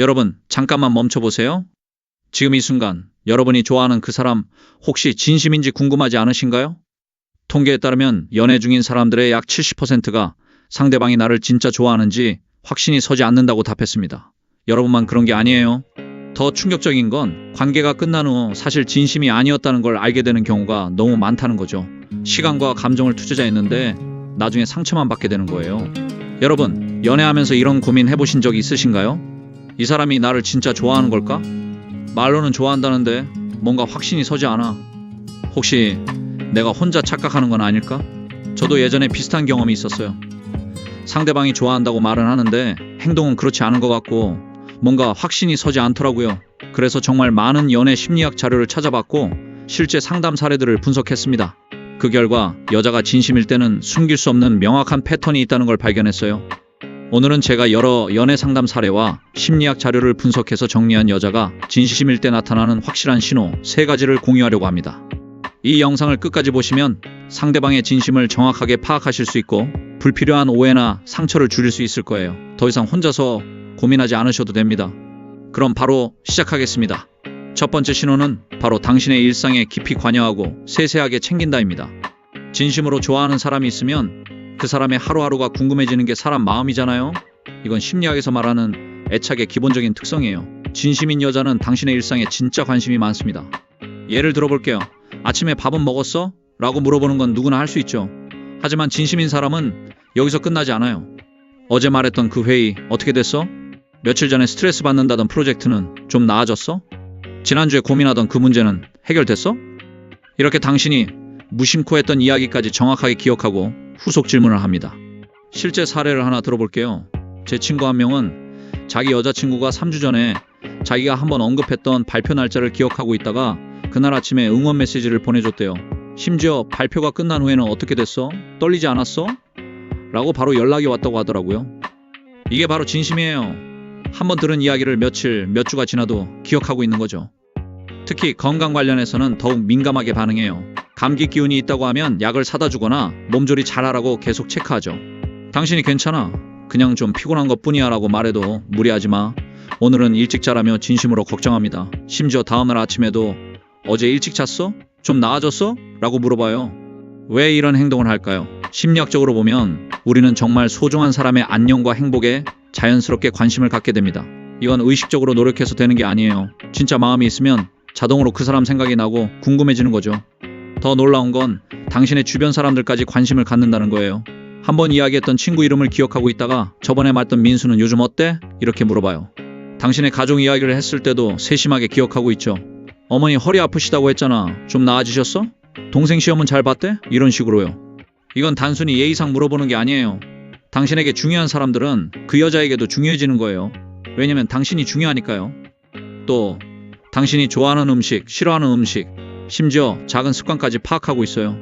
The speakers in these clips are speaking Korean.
여러분, 잠깐만 멈춰보세요. 지금 이 순간, 여러분이 좋아하는 그 사람 혹시 진심인지 궁금하지 않으신가요? 통계에 따르면 연애 중인 사람들의 약 70%가 상대방이 나를 진짜 좋아하는지 확신이 서지 않는다고 답했습니다. 여러분만 그런 게 아니에요. 더 충격적인 건 관계가 끝난 후 사실 진심이 아니었다는 걸 알게 되는 경우가 너무 많다는 거죠. 시간과 감정을 투자했는데 나중에 상처만 받게 되는 거예요. 여러분, 연애하면서 이런 고민 해보신 적 있으신가요? 이 사람이 나를 진짜 좋아하는 걸까? 말로는 좋아한다는데 뭔가 확신이 서지 않아. 혹시 내가 혼자 착각하는 건 아닐까? 저도 예전에 비슷한 경험이 있었어요. 상대방이 좋아한다고 말은 하는데 행동은 그렇지 않은 것 같고 뭔가 확신이 서지 않더라고요. 그래서 정말 많은 연애 심리학 자료를 찾아봤고 실제 상담 사례들을 분석했습니다. 그 결과 여자가 진심일 때는 숨길 수 없는 명확한 패턴이 있다는 걸 발견했어요. 오늘은 제가 여러 연애 상담 사례와 심리학 자료를 분석해서 정리한 여자가 진심일 때 나타나는 확실한 신호 세 가지를 공유하려고 합니다. 이 영상을 끝까지 보시면 상대방의 진심을 정확하게 파악하실 수 있고 불필요한 오해나 상처를 줄일 수 있을 거예요. 더 이상 혼자서 고민하지 않으셔도 됩니다. 그럼 바로 시작하겠습니다. 첫 번째 신호는 바로 당신의 일상에 깊이 관여하고 세세하게 챙긴다입니다. 진심으로 좋아하는 사람이 있으면 그 사람의 하루하루가 궁금해지는 게 사람 마음이잖아요. 이건 심리학에서 말하는 애착의 기본적인 특성이에요. 진심인 여자는 당신의 일상에 진짜 관심이 많습니다. 예를 들어볼게요. 아침에 밥은 먹었어? 라고 물어보는 건 누구나 할 수 있죠. 하지만 진심인 사람은 여기서 끝나지 않아요. 어제 말했던 그 회의 어떻게 됐어? 며칠 전에 스트레스 받는다던 프로젝트는 좀 나아졌어? 지난주에 고민하던 그 문제는 해결됐어? 이렇게 당신이 무심코 했던 이야기까지 정확하게 기억하고 후속 질문을 합니다. 실제 사례를 하나 들어볼게요. 제 친구 한 명은 자기 여자친구가 3주 전에 자기가 한번 언급했던 발표 날짜를 기억하고 있다가 그날 아침에 응원 메시지를 보내줬대요. 심지어 발표가 끝난 후에는 어떻게 됐어? 떨리지 않았어? 라고 바로 연락이 왔다고 하더라고요. 이게 바로 진심이에요. 한번 들은 이야기를 며칠, 몇 주가 지나도 기억하고 있는 거죠. 특히 건강 관련해서는 더욱 민감하게 반응해요. 감기 기운이 있다고 하면 약을 사다 주거나 몸조리 잘하라고 계속 체크하죠. 당신이 괜찮아. 그냥 좀 피곤한 것 뿐이야 라고 말해도 무리하지 마. 오늘은 일찍 자라며 진심으로 걱정합니다. 심지어 다음날 아침에도 어제 일찍 잤어? 좀 나아졌어? 라고 물어봐요. 왜 이런 행동을 할까요? 심리학적으로 보면 우리는 정말 소중한 사람의 안녕과 행복에 자연스럽게 관심을 갖게 됩니다. 이건 의식적으로 노력해서 되는 게 아니에요. 진짜 마음이 있으면 자동으로 그 사람 생각이 나고 궁금해지는 거죠. 더 놀라운 건 당신의 주변 사람들까지 관심을 갖는다는 거예요. 한번 이야기했던 친구 이름을 기억하고 있다가 저번에 말던 민수는 요즘 어때? 이렇게 물어봐요. 당신의 가족 이야기를 했을 때도 세심하게 기억하고 있죠. 어머니 허리 아프시다고 했잖아. 좀 나아지셨어? 동생 시험은 잘 봤대? 이런 식으로요. 이건 단순히 예의상 물어보는 게 아니에요. 당신에게 중요한 사람들은 그 여자에게도 중요해지는 거예요. 왜냐면 당신이 중요하니까요. 또 당신이 좋아하는 음식, 싫어하는 음식, 심지어 작은 습관까지 파악하고 있어요.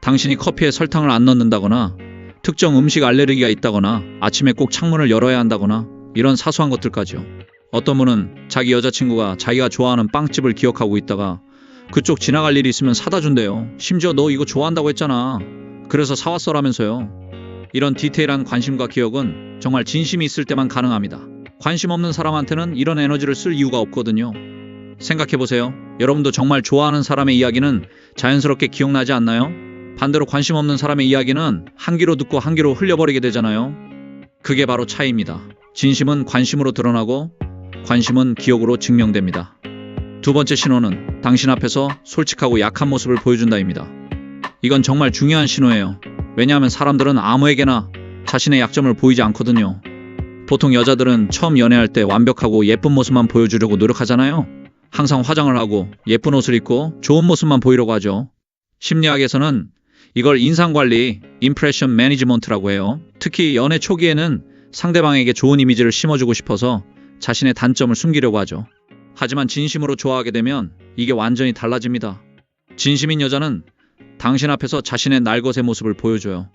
당신이 커피에 설탕을 안 넣는다거나 특정 음식 알레르기가 있다거나 아침에 꼭 창문을 열어야 한다거나 이런 사소한 것들까지요. 어떤 분은 자기 여자친구가 자기가 좋아하는 빵집을 기억하고 있다가 그쪽 지나갈 일이 있으면 사다 준대요. 심지어 너 이거 좋아한다고 했잖아. 그래서 사왔어라면서요. 이런 디테일한 관심과 기억은 정말 진심이 있을 때만 가능합니다. 관심 없는 사람한테는 이런 에너지를 쓸 이유가 없거든요. 생각해보세요. 여러분도 정말 좋아하는 사람의 이야기는 자연스럽게 기억나지 않나요? 반대로 관심 없는 사람의 이야기는 한 귀로 듣고 한 귀로 흘려버리게 되잖아요. 그게 바로 차이입니다. 진심은 관심으로 드러나고 관심은 기억으로 증명됩니다. 두 번째 신호는 당신 앞에서 솔직하고 약한 모습을 보여준다입니다. 이건 정말 중요한 신호예요. 왜냐하면 사람들은 아무에게나 자신의 약점을 보이지 않거든요. 보통 여자들은 처음 연애할 때 완벽하고 예쁜 모습만 보여주려고 노력하잖아요. 항상 화장을 하고 예쁜 옷을 입고 좋은 모습만 보이려고 하죠. 심리학에서는 이걸 인상관리, 임프레션 매니지먼트라고 해요. 특히 연애 초기에는 상대방에게 좋은 이미지를 심어주고 싶어서 자신의 단점을 숨기려고 하죠. 하지만 진심으로 좋아하게 되면 이게 완전히 달라집니다. 진심인 여자는 당신 앞에서 자신의 날것의 모습을 보여줘요.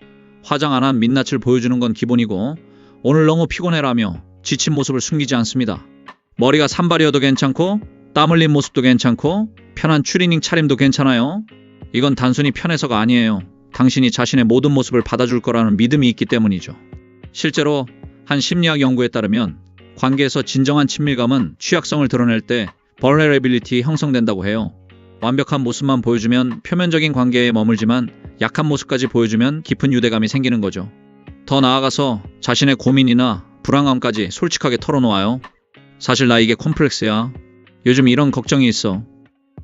화장 안 한 민낯을 보여주는 건 기본이고 오늘 너무 피곤해라며 지친 모습을 숨기지 않습니다. 머리가 산발이어도 괜찮고 땀 흘린 모습도 괜찮고 편한 추리닝 차림도 괜찮아요. 이건 단순히 편해서가 아니에요. 당신이 자신의 모든 모습을 받아줄 거라는 믿음이 있기 때문이죠. 실제로 한 심리학 연구에 따르면 관계에서 진정한 친밀감은 취약성을 드러낼 때 vulnerability 형성된다고 해요. 완벽한 모습만 보여주면 표면적인 관계에 머물지만 약한 모습까지 보여주면 깊은 유대감이 생기는 거죠. 더 나아가서 자신의 고민이나 불안감까지 솔직하게 털어놓아요. 사실 나 이게 콤플렉스야. 요즘 이런 걱정이 있어.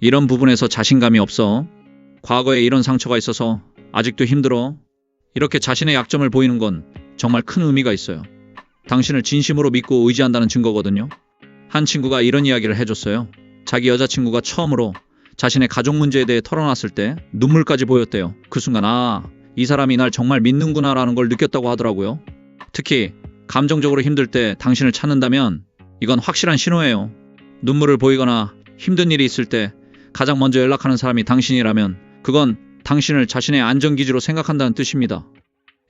이런 부분에서 자신감이 없어. 과거에 이런 상처가 있어서 아직도 힘들어. 이렇게 자신의 약점을 보이는 건 정말 큰 의미가 있어요. 당신을 진심으로 믿고 의지한다는 증거거든요. 한 친구가 이런 이야기를 해줬어요. 자기 여자친구가 처음으로 자신의 가족 문제에 대해 털어놨을 때 눈물까지 보였대요. 그 순간 아, 이 사람이 날 정말 믿는구나라는 걸 느꼈다고 하더라고요. 특히 감정적으로 힘들 때 당신을 찾는다면 이건 확실한 신호예요. 눈물을 보이거나 힘든 일이 있을 때 가장 먼저 연락하는 사람이 당신이라면 그건 당신을 자신의 안전기지로 생각한다는 뜻입니다.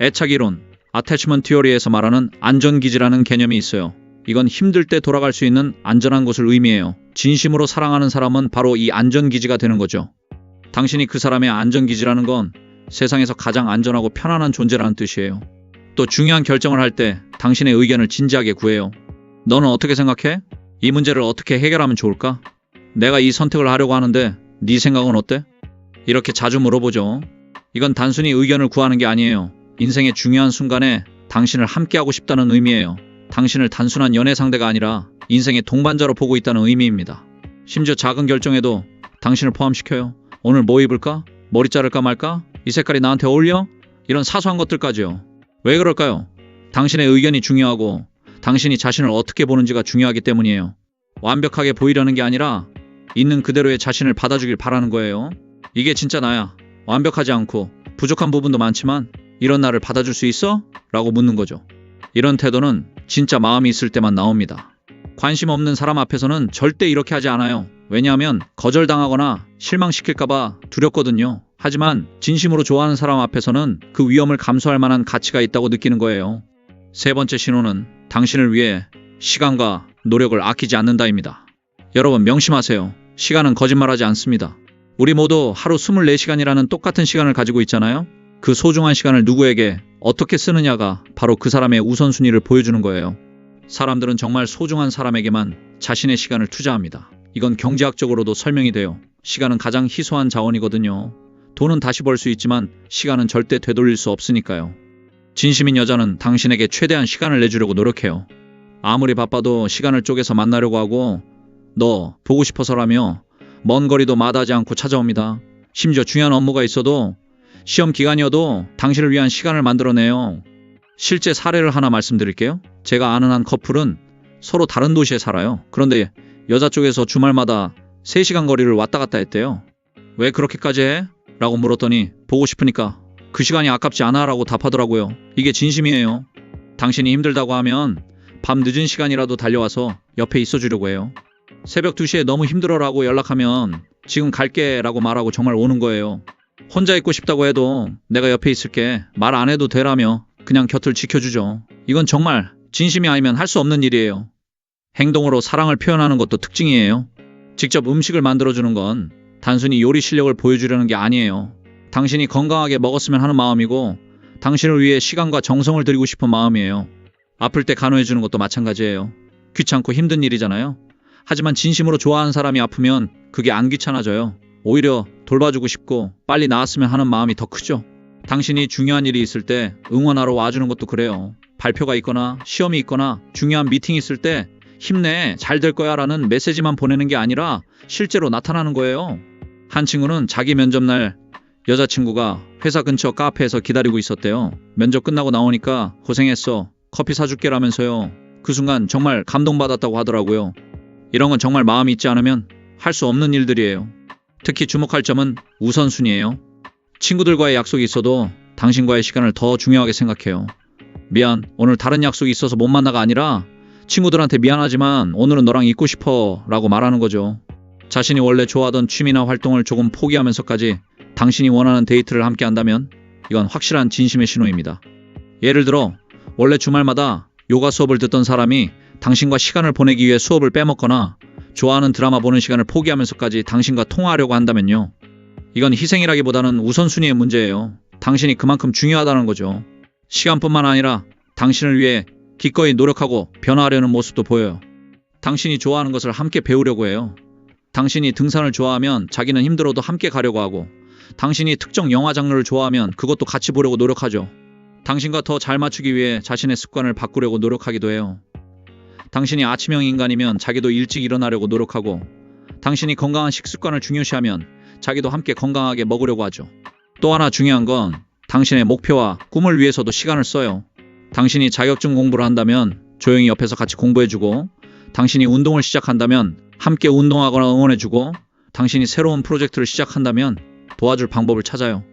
애착이론, attachment theory에서 말하는 안전기지라는 개념이 있어요. 이건 힘들 때 돌아갈 수 있는 안전한 곳을 의미해요. 진심으로 사랑하는 사람은 바로 이 안전기지가 되는 거죠. 당신이 그 사람의 안전기지라는 건 세상에서 가장 안전하고 편안한 존재라는 뜻이에요. 또 중요한 결정을 할 때 당신의 의견을 진지하게 구해요. 너는 어떻게 생각해? 이 문제를 어떻게 해결하면 좋을까? 내가 이 선택을 하려고 하는데 네 생각은 어때? 이렇게 자주 물어보죠. 이건 단순히 의견을 구하는 게 아니에요. 인생의 중요한 순간에 당신을 함께하고 싶다는 의미예요. 당신을 단순한 연애 상대가 아니라 인생의 동반자로 보고 있다는 의미입니다. 심지어 작은 결정에도 당신을 포함시켜요. 오늘 뭐 입을까? 머리 자를까 말까? 이 색깔이 나한테 어울려? 이런 사소한 것들까지요. 왜 그럴까요? 당신의 의견이 중요하고 당신이 자신을 어떻게 보는지가 중요하기 때문이에요. 완벽하게 보이려는 게 아니라 있는 그대로의 자신을 받아주길 바라는 거예요. 이게 진짜 나야. 완벽하지 않고 부족한 부분도 많지만 이런 나를 받아줄 수 있어? 라고 묻는 거죠. 이런 태도는 진짜 마음이 있을 때만 나옵니다. 관심 없는 사람 앞에서는 절대 이렇게 하지 않아요. 왜냐하면 거절당하거나 실망시킬까봐 두렵거든요. 하지만 진심으로 좋아하는 사람 앞에서는 그 위험을 감수할 만한 가치가 있다고 느끼는 거예요. 세 번째 신호는 당신을 위해 시간과 노력을 아끼지 않는다입니다. 여러분 명심하세요. 시간은 거짓말하지 않습니다. 우리 모두 하루 24시간이라는 똑같은 시간을 가지고 있잖아요. 그 소중한 시간을 누구에게 어떻게 쓰느냐가 바로 그 사람의 우선순위를 보여주는 거예요. 사람들은 정말 소중한 사람에게만 자신의 시간을 투자합니다. 이건 경제학적으로도 설명이 돼요. 시간은 가장 희소한 자원이거든요. 돈은 다시 벌 수 있지만 시간은 절대 되돌릴 수 없으니까요. 진심인 여자는 당신에게 최대한 시간을 내주려고 노력해요. 아무리 바빠도 시간을 쪼개서 만나려고 하고 너 보고 싶어서라며 먼 거리도 마다하지 않고 찾아옵니다. 심지어 중요한 업무가 있어도 시험 기간이어도 당신을 위한 시간을 만들어내요. 실제 사례를 하나 말씀드릴게요. 제가 아는 한 커플은 서로 다른 도시에 살아요. 그런데 여자 쪽에서 주말마다 3시간 거리를 왔다 갔다 했대요. 왜 그렇게까지 해? 라고 물었더니 보고 싶으니까 그 시간이 아깝지 않아 라고 답하더라고요. 이게 진심이에요. 당신이 힘들다고 하면 밤 늦은 시간이라도 달려와서 옆에 있어 주려고 해요. 새벽 2시에 너무 힘들어라고 연락하면 지금 갈게 라고 말하고 정말 오는 거예요. 혼자 있고 싶다고 해도 내가 옆에 있을게 말 안 해도 되라며 그냥 곁을 지켜주죠. 이건 정말 진심이 아니면 할 수 없는 일이에요. 행동으로 사랑을 표현하는 것도 특징이에요. 직접 음식을 만들어주는 건 단순히 요리 실력을 보여주려는 게 아니에요. 당신이 건강하게 먹었으면 하는 마음이고 당신을 위해 시간과 정성을 들이고 싶은 마음이에요. 아플 때 간호해주는 것도 마찬가지예요. 귀찮고 힘든 일이잖아요. 하지만 진심으로 좋아하는 사람이 아프면 그게 안 귀찮아져요. 오히려 돌봐주고 싶고 빨리 나았으면 하는 마음이 더 크죠. 당신이 중요한 일이 있을 때 응원하러 와주는 것도 그래요. 발표가 있거나 시험이 있거나 중요한 미팅이 있을 때 힘내 잘 될 거야 라는 메시지만 보내는 게 아니라 실제로 나타나는 거예요. 한 친구는 자기 면접날 여자친구가 회사 근처 카페에서 기다리고 있었대요. 면접 끝나고 나오니까 고생했어. 커피 사줄게 라면서요. 그 순간 정말 감동받았다고 하더라고요. 이런 건 정말 마음이 있지 않으면 할 수 없는 일들이에요. 특히 주목할 점은 우선순위예요. 친구들과의 약속이 있어도 당신과의 시간을 더 중요하게 생각해요. 미안, 오늘 다른 약속이 있어서 못 만나가 아니라 친구들한테 미안하지만 오늘은 너랑 있고 싶어 라고 말하는 거죠. 자신이 원래 좋아하던 취미나 활동을 조금 포기하면서까지 당신이 원하는 데이트를 함께 한다면 이건 확실한 진심의 신호입니다. 예를 들어, 원래 주말마다 요가 수업을 듣던 사람이 당신과 시간을 보내기 위해 수업을 빼먹거나 좋아하는 드라마 보는 시간을 포기하면서까지 당신과 통화하려고 한다면요. 이건 희생이라기보다는 우선순위의 문제예요. 당신이 그만큼 중요하다는 거죠. 시간뿐만 아니라 당신을 위해 기꺼이 노력하고 변화하려는 모습도 보여요. 당신이 좋아하는 것을 함께 배우려고 해요. 당신이 등산을 좋아하면 자기는 힘들어도 함께 가려고 하고, 당신이 특정 영화 장르를 좋아하면 그것도 같이 보려고 노력하죠. 당신과 더 잘 맞추기 위해 자신의 습관을 바꾸려고 노력하기도 해요. 당신이 아침형 인간이면 자기도 일찍 일어나려고 노력하고, 당신이 건강한 식습관을 중요시하면 자기도 함께 건강하게 먹으려고 하죠. 또 하나 중요한 건 당신의 목표와 꿈을 위해서도 시간을 써요. 당신이 자격증 공부를 한다면 조용히 옆에서 같이 공부해주고, 당신이 운동을 시작한다면 함께 운동하거나 응원해주고, 당신이 새로운 프로젝트를 시작한다면 도와줄 방법을 찾아요.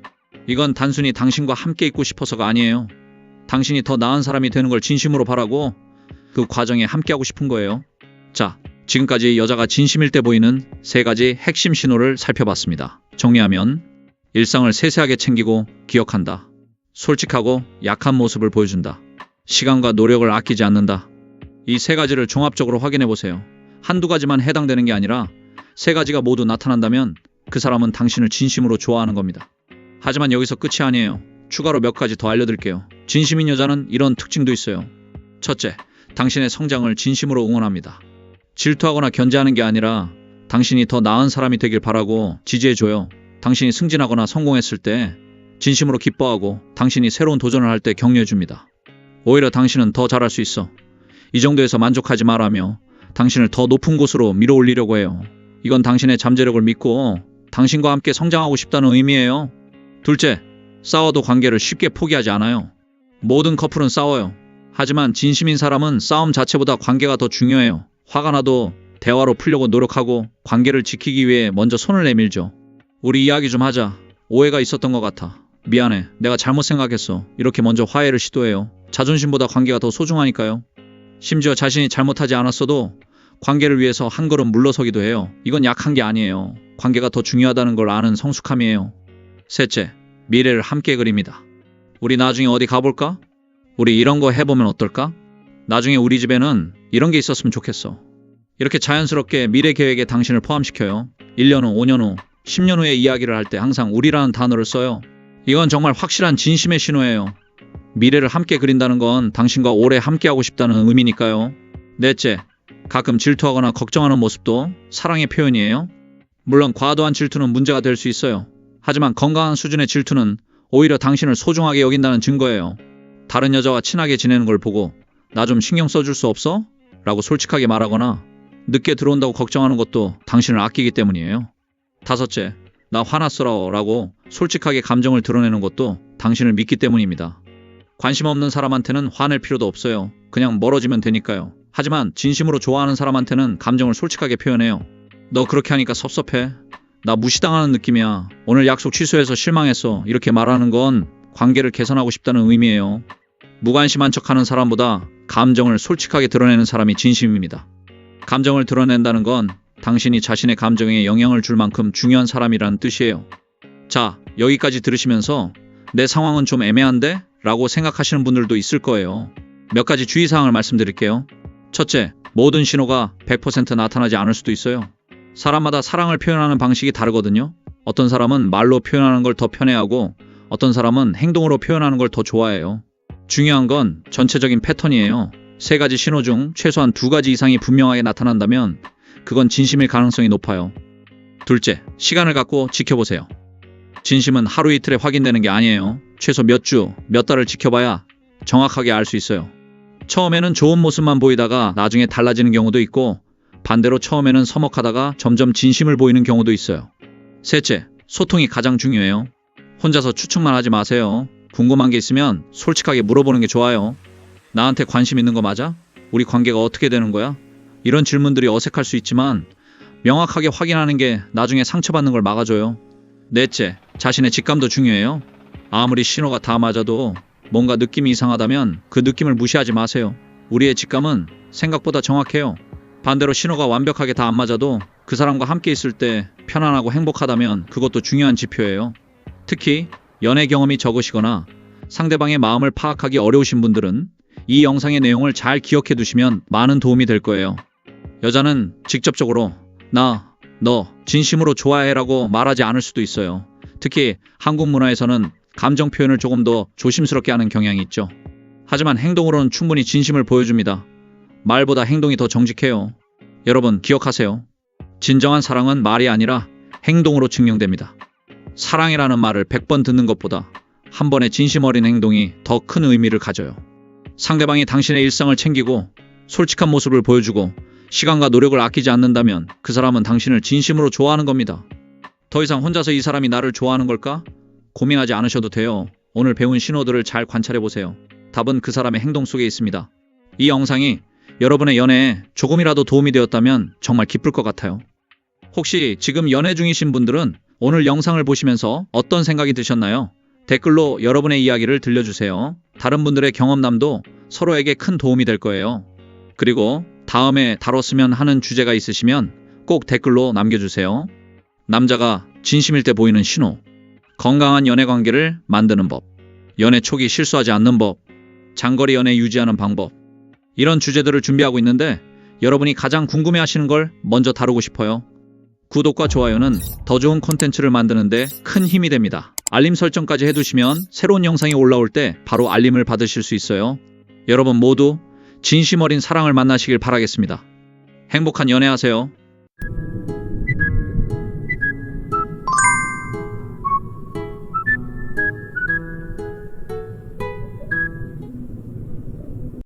이건 단순히 당신과 함께 있고 싶어서가 아니에요. 당신이 더 나은 사람이 되는 걸 진심으로 바라고 그 과정에 함께하고 싶은 거예요. 자, 지금까지 여자가 진심일 때 보이는 세 가지 핵심 신호를 살펴봤습니다. 정리하면 일상을 세세하게 챙기고 기억한다. 솔직하고 약한 모습을 보여준다. 시간과 노력을 아끼지 않는다. 이 세 가지를 종합적으로 확인해 보세요. 한두 가지만 해당되는 게 아니라 세 가지가 모두 나타난다면 그 사람은 당신을 진심으로 좋아하는 겁니다. 하지만 여기서 끝이 아니에요. 추가로 몇 가지 더 알려드릴게요. 진심인 여자는 이런 특징도 있어요. 첫째, 당신의 성장을 진심으로 응원합니다. 질투하거나 견제하는 게 아니라 당신이 더 나은 사람이 되길 바라고 지지해줘요. 당신이 승진하거나 성공했을 때 진심으로 기뻐하고 당신이 새로운 도전을 할 때 격려해줍니다. 오히려 당신은 더 잘할 수 있어. 이 정도에서 만족하지 말라며 당신을 더 높은 곳으로 밀어 올리려고 해요. 이건 당신의 잠재력을 믿고 당신과 함께 성장하고 싶다는 의미예요. 둘째, 싸워도 관계를 쉽게 포기하지 않아요. 모든 커플은 싸워요. 하지만 진심인 사람은 싸움 자체보다 관계가 더 중요해요. 화가 나도 대화로 풀려고 노력하고 관계를 지키기 위해 먼저 손을 내밀죠. 우리 이야기 좀 하자. 오해가 있었던 것 같아. 미안해. 내가 잘못 생각했어. 이렇게 먼저 화해를 시도해요. 자존심보다 관계가 더 소중하니까요. 심지어 자신이 잘못하지 않았어도 관계를 위해서 한 걸음 물러서기도 해요. 이건 약한 게 아니에요. 관계가 더 중요하다는 걸 아는 성숙함이에요. 셋째, 미래를 함께 그립니다. 우리 나중에 어디 가볼까? 우리 이런 거 해보면 어떨까? 나중에 우리 집에는 이런 게 있었으면 좋겠어. 이렇게 자연스럽게 미래 계획에 당신을 포함시켜요. 1년 후, 5년 후, 10년 후의 이야기를 할 때 항상 우리라는 단어를 써요. 이건 정말 확실한 진심의 신호예요. 미래를 함께 그린다는 건 당신과 오래 함께하고 싶다는 의미니까요. 넷째, 가끔 질투하거나 걱정하는 모습도 사랑의 표현이에요. 물론 과도한 질투는 문제가 될 수 있어요. 하지만 건강한 수준의 질투는 오히려 당신을 소중하게 여긴다는 증거예요. 다른 여자와 친하게 지내는 걸 보고 나 좀 신경 써줄 수 없어? 라고 솔직하게 말하거나 늦게 들어온다고 걱정하는 것도 당신을 아끼기 때문이에요. 다섯째, 나 화났어라 라고 솔직하게 감정을 드러내는 것도 당신을 믿기 때문입니다. 관심 없는 사람한테는 화낼 필요도 없어요. 그냥 멀어지면 되니까요. 하지만 진심으로 좋아하는 사람한테는 감정을 솔직하게 표현해요. 너 그렇게 하니까 섭섭해. 나 무시당하는 느낌이야. 오늘 약속 취소해서 실망했어. 이렇게 말하는 건 관계를 개선하고 싶다는 의미예요. 무관심한 척하는 사람보다 감정을 솔직하게 드러내는 사람이 진심입니다. 감정을 드러낸다는 건 당신이 자신의 감정에 영향을 줄 만큼 중요한 사람이라는 뜻이에요. 자, 여기까지 들으시면서 내 상황은 좀 애매한데? 라고 생각하시는 분들도 있을 거예요. 몇 가지 주의사항을 말씀드릴게요. 첫째, 모든 신호가 100% 나타나지 않을 수도 있어요. 사람마다 사랑을 표현하는 방식이 다르거든요. 어떤 사람은 말로 표현하는 걸 더 편해하고 어떤 사람은 행동으로 표현하는 걸 더 좋아해요. 중요한 건 전체적인 패턴이에요. 세 가지 신호 중 최소한 두 가지 이상이 분명하게 나타난다면 그건 진심일 가능성이 높아요. 둘째, 시간을 갖고 지켜보세요. 진심은 하루 이틀에 확인되는 게 아니에요. 최소 몇 주, 몇 달을 지켜봐야 정확하게 알 수 있어요. 처음에는 좋은 모습만 보이다가 나중에 달라지는 경우도 있고 반대로 처음에는 서먹하다가 점점 진심을 보이는 경우도 있어요. 셋째, 소통이 가장 중요해요. 혼자서 추측만 하지 마세요. 궁금한 게 있으면 솔직하게 물어보는 게 좋아요. 나한테 관심 있는 거 맞아? 우리 관계가 어떻게 되는 거야? 이런 질문들이 어색할 수 있지만 명확하게 확인하는 게 나중에 상처받는 걸 막아줘요. 넷째, 자신의 직감도 중요해요. 아무리 신호가 다 맞아도 뭔가 느낌이 이상하다면 그 느낌을 무시하지 마세요. 우리의 직감은 생각보다 정확해요. 반대로 신호가 완벽하게 다 안 맞아도 그 사람과 함께 있을 때 편안하고 행복하다면 그것도 중요한 지표예요. 특히 연애 경험이 적으시거나 상대방의 마음을 파악하기 어려우신 분들은 이 영상의 내용을 잘 기억해 두시면 많은 도움이 될 거예요. 여자는 직접적으로 나, 너, 진심으로 좋아해 라고 말하지 않을 수도 있어요. 특히 한국 문화에서는 감정 표현을 조금 더 조심스럽게 하는 경향이 있죠. 하지만 행동으로는 충분히 진심을 보여줍니다. 말보다 행동이 더 정직해요. 여러분 기억하세요. 진정한 사랑은 말이 아니라 행동으로 증명됩니다. 사랑이라는 말을 100번 듣는 것보다 한 번의 진심 어린 행동이 더 큰 의미를 가져요. 상대방이 당신의 일상을 챙기고 솔직한 모습을 보여주고 시간과 노력을 아끼지 않는다면 그 사람은 당신을 진심으로 좋아하는 겁니다. 더 이상 혼자서 이 사람이 나를 좋아하는 걸까? 고민하지 않으셔도 돼요. 오늘 배운 신호들을 잘 관찰해 보세요. 답은 그 사람의 행동 속에 있습니다. 이 영상이 여러분의 연애에 조금이라도 도움이 되었다면 정말 기쁠 것 같아요. 혹시 지금 연애 중이신 분들은 오늘 영상을 보시면서 어떤 생각이 드셨나요? 댓글로 여러분의 이야기를 들려주세요. 다른 분들의 경험담도 서로에게 큰 도움이 될 거예요. 그리고 다음에 다뤘으면 하는 주제가 있으시면 꼭 댓글로 남겨주세요. 남자가 진심일 때 보이는 신호. 건강한 연애 관계를 만드는 법. 연애 초기 실수하지 않는 법. 장거리 연애 유지하는 방법. 이런 주제들을 준비하고 있는데 여러분이 가장 궁금해 하시는 걸 먼저 다루고 싶어요. 구독과 좋아요는 더 좋은 콘텐츠를 만드는데 큰 힘이 됩니다. 알림 설정까지 해두시면 새로운 영상이 올라올 때 바로 알림을 받으실 수 있어요. 여러분 모두 진심 어린 사랑을 만나시길 바라겠습니다. 행복한 연애하세요.